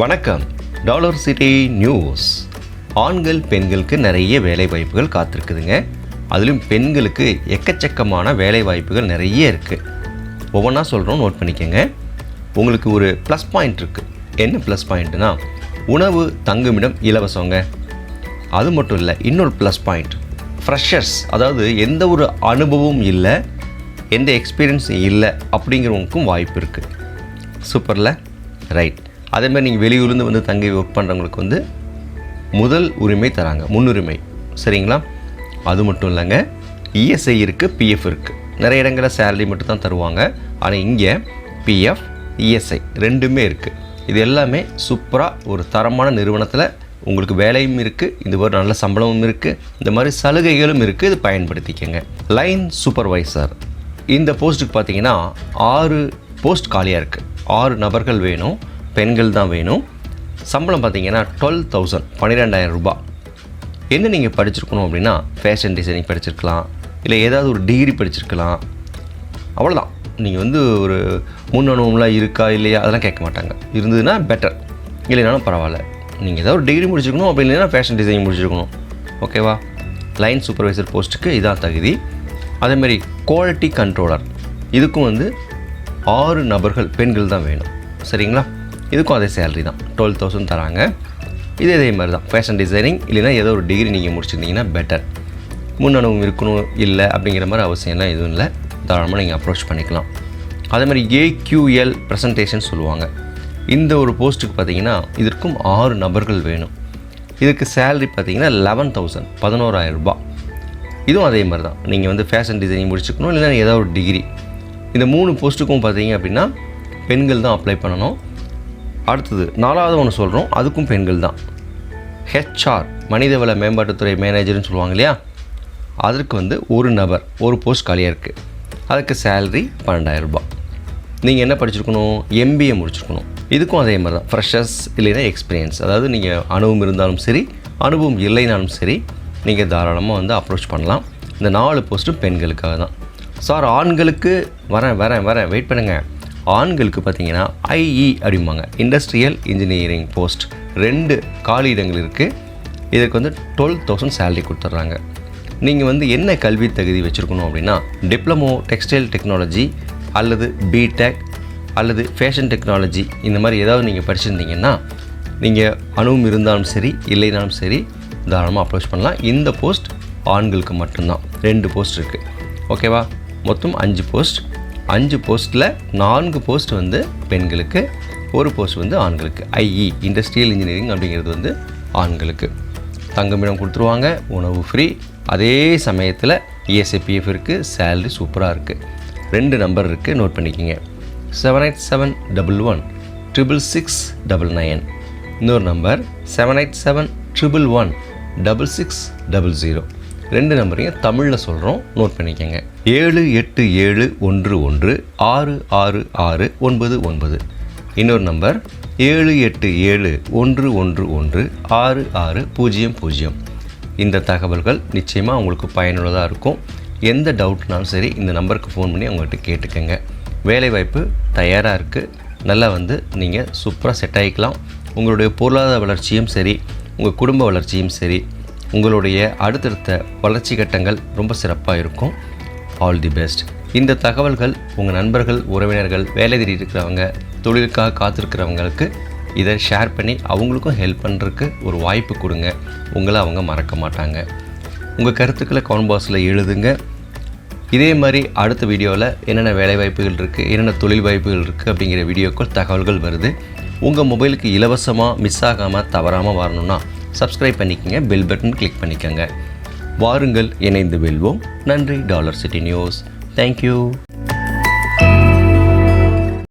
வணக்கம். Dollar city news. ஆண்கள் பெண்களுக்கு நிறைய வேலை வாய்ப்புகள் காத்திருக்குதுங்க. அதிலும் பெண்களுக்கு எக்கச்சக்கமான வேலை வாய்ப்புகள் நிறைய இருக்குது ஒவ்வொன்றா சொல்கிறோம் நோட் பண்ணிக்கோங்க. உங்களுக்கு ஒரு ப்ளஸ் பாயிண்ட் இருக்குது என்ன ப்ளஸ் பாயிண்ட்னா உணவு தங்குமிடம் இலவசங்க. அது மட்டும் இல்லை இன்னொரு ப்ளஸ் பாயிண்ட் ஃப்ரெஷர்ஸ் அதாவது எந்த ஒரு அனுபவமும் இல்லை எந்த எக்ஸ்பீரியன்ஸும் இல்லை அப்படிங்கிறவங்களுக்கும் வாய்ப்பு இருக்குது சூப்பரில் ரைட் அதேமாதிரி நீங்கள் வெளியூர்லேருந்து வந்து தங்கி ஒர்க் பண்ணுறவங்களுக்கு வந்து முதல் உரிமை தராங்க. முன்னுரிமை. சரிங்களா? அது மட்டும் இல்லைங்க. இஎஸ்ஐ இருக்குது பிஎஃப் இருக்குது நிறைய இடங்களில் சேலரி மட்டும் தான் தருவாங்க. ஆனால் இங்கே பிஎஃப் இஎஸ்ஐ ரெண்டுமே இருக்குது இது எல்லாமே சூப்பராக ஒரு தரமான நிறுவனத்தில் உங்களுக்கு வேலையும் இருக்குது இது ஒரு நல்ல சம்பளமும் இருக்குது இந்த மாதிரி சலுகைகளும் இருக்குது இது பயன்படுத்திக்கங்க. லைன் சூப்பர்வைசர் இந்த போஸ்ட்டுக்கு பார்த்தீங்கன்னா ஆறு போஸ்ட் காலியாக இருக்குது ஆறு நபர்கள் வேணும். பெண்கள் தான் வேணும். சம்பளம் பார்த்தீங்கன்னா டுவெல் தௌசண்ட் பன்னிரெண்டாயிரம் ரூபாய் என்ன நீங்கள் படிச்சிருக்கணும் அப்படின்னா ஃபேஷன் டிசைனிங் படிச்சிருக்கலாம் இல்லை ஏதாவது ஒரு டிகிரி படிச்சிருக்கலாம். அவ்வளோதான் நீங்கள் வந்து ஒரு முன் அனுபவம்லாம் இருக்கா இல்லையா அதெல்லாம் கேட்க மாட்டாங்க. இருந்ததுன்னா பெட்டர் இல்லைனாலும் பரவாயில்ல. நீங்கள் ஏதாவது ஒரு டிகிரி முடிச்சிருக்கணும் அப்படி இல்லைன்னா ஃபேஷன் டிசைனிங் முடிச்சிருக்கணும். ஓகேவா லைன் சூப்பர்வைசர் போஸ்ட்டுக்கு இதான் தகுதி. அதேமாரி குவாலிட்டி கண்ட்ரோலர் இதுக்கும் வந்து ஆறு நபர்கள் பெண்கள் தான் வேணும். சரிங்களா? இதுக்கும் அதே சேலரி தான். டுவெல் தௌசண்ட் தராங்க. இது இதே மாதிரி தான். ஃபேஷன் டிசைனிங் இல்லைன்னா ஏதோ ஒரு டிகிரி நீங்கள் முடிச்சிருந்தீங்கன்னா பெட்டர் முன்னணுவும் இருக்கணும் இல்லை அப்படிங்கிற மாதிரி அவசியம்லாம் எதுவும் இல்லை. தாராளமாக நீங்கள் அப்ரோச் பண்ணிக்கலாம். அதே மாதிரி ஏக்யூஎல் ப்ரெசன்டேஷன் சொல்லுவாங்க. இந்த ஒரு போஸ்ட்டுக்கு பார்த்தீங்கன்னா இதற்கும் ஆறு நபர்கள் வேணும். இதுக்கு சேலரி பார்த்தீங்கன்னா லெவன் தௌசண்ட் பதினோராயிரம் ரூபாய். இதுவும் அதே மாதிரி தான். நீங்கள் வந்து ஃபேஷன் டிசைனிங் முடிச்சுக்கணும் இல்லைன்னா ஏதாவது ஒரு டிகிரி இந்த மூணு போஸ்ட்டுக்கும் பார்த்தீங்க அப்படின்னா பெண்கள் தான் அப்ளை பண்ணணும். அடுத்தது நாலாவது ஒன்று சொல்கிறோம் அதுக்கும் பெண்கள் தான். ஹெச்ஆர் மனிதவள மேம்பாட்டுத்துறை மேனேஜர்னு சொல்லுவாங்க இல்லையா? அதற்கு வந்து ஒரு நபர் ஒரு போஸ்ட் காலியாக இருக்குது அதுக்கு சேலரி பன்னெண்டாயிரரூபா நீங்கள் என்ன படிச்சிருக்கணும்? எம்பிஏ முடிச்சிருக்கணும். இதுக்கும் அதே மாதிரி தான். ஃப்ரெஷர்ஸ் இல்லைன்னா எக்ஸ்பீரியன்ஸ் அதாவது நீங்கள் அனுபவம் இருந்தாலும் சரி அனுபவம் இல்லைனாலும் சரி நீங்கள் தாராளமாக வந்து அப்ரோச் பண்ணலாம். இந்த நாலு போஸ்ட்டும் பெண்களுக்காக தான். சார் ஆண்களுக்கு வரேன் வரேன் வரேன். வெயிட் பண்ணுங்கள் ஆண்களுக்கு பார்த்தீங்கன்னா ஐஇ அப்படிம்பாங்க. இண்டஸ்ட்ரியல் இன்ஜினியரிங் போஸ்ட் ரெண்டு காலி இடங்கள் இருக்குது இதுக்கு வந்து டுவெல் தௌசண்ட் சேலரி கொடுத்துட்றாங்க. நீங்கள் வந்து என்ன கல்வி தகுதி வச்சுருக்கணும் அப்படின்னா டிப்ளமோ டெக்ஸ்டைல் டெக்னாலஜி அல்லது பிடெக் அல்லது ஃபேஷன் டெக்னாலஜி இந்த மாதிரி ஏதாவது நீங்கள் படிச்சிருந்தீங்கன்னா நீங்கள் அணுவும் இருந்தாலும் சரி இல்லைனாலும் சரி தாராளமாக அப்ரோச் பண்ணலாம். இந்த போஸ்ட் ஆண்களுக்கு மட்டும்தான். ரெண்டு போஸ்ட் இருக்குது ஓகேவா மொத்தம் அஞ்சு போஸ்ட் அஞ்சு போஸ்ட்டில் நான்கு போஸ்ட் வந்து பெண்களுக்கு ஒரு போஸ்ட் வந்து ஆண்களுக்கு. ஐஇ இண்டஸ்ட்ரியல் இன்ஜினியரிங் அப்படிங்கிறது வந்து ஆண்களுக்கு. தங்குமிடம் கொடுத்துருவாங்க உணவு ஃப்ரீ அதே சமயத்தில் இஎஸ்ஐபிஎஃப் இருக்குது சேலரி சூப்பராக இருக்குது ரெண்டு நம்பர் இருக்குது நோட் பண்ணிக்கிங்க. Seven eight seven double one triple six double nine இன்னொரு number seven eight seven triple one double six double zero ரெண்டு நம்பரையும் தமிழில் சொல்கிறோம் நோட் பண்ணிக்கோங்க. ஏழு எட்டு ஏழு ஒன்று ஒன்று ஆறு ஆறு ஆறு ஒன்பது ஒன்பது. இன்னொரு நம்பர் ஏழு எட்டு ஏழு ஒன்று ஒன்று ஒன்று ஆறு ஆறு பூஜ்ஜியம் பூஜ்ஜியம். இந்த தகவல்கள் நிச்சயமாக உங்களுக்கு பயனுள்ளதாக இருக்கும். எந்த டவுட்னாலும் சரி இந்த நம்பருக்கு ஃபோன் பண்ணி அவங்கள்ட்ட கேட்டுக்கோங்க. வேலைவாய்ப்பு தயாராக இருக்குது நல்லா வந்து நீங்கள் சூப்பராக செட் ஆகிக்கலாம் உங்களுடைய பொருளாதார வளர்ச்சியும் சரி உங்கள் குடும்ப வளர்ச்சியும் சரி உங்களுடைய அடுத்தடுத்த வளர்ச்சி கட்டங்கள் ரொம்ப சிறப்பாக இருக்கும். ஆல் தி பெஸ்ட் இந்த தகவல்கள் உங்கள் நண்பர்கள் உறவினர்கள் வேலை தேடி இருக்கிறவங்க தொழிலுக்காக காத்திருக்கிறவங்களுக்கு இதை ஷேர் பண்ணி அவங்களுக்கும் ஹெல்ப் பண்ணுறதுக்கு ஒரு வாய்ப்பு கொடுங்க. உங்களை அவங்க மறக்க மாட்டாங்க. உங்கள் கருத்துக்களை கமெண்ட் பாக்ஸில் எழுதுங்க. இதே மாதிரி அடுத்த வீடியோவில் என்னென்ன வேலை வாய்ப்புகள் இருக்குது என்னென்ன தொழில் வாய்ப்புகள் இருக்குது அப்படிங்கிற வீடியோக்கள் தகவல்கள் வருது. உங்கள் மொபைலுக்கு இலவசமாக மிஸ் ஆகாமல் தவறாமல் வரணும்னா சப்ஸ்கிரைப் பண்ணிக்கங்க பெல் பட்டன் கிளிக் பண்ணிக்கோங்க. வாருங்கள் இணைந்து வெல்வோம். நன்றி டாலர் சிட்டி நியூஸ் தேங்க்யூ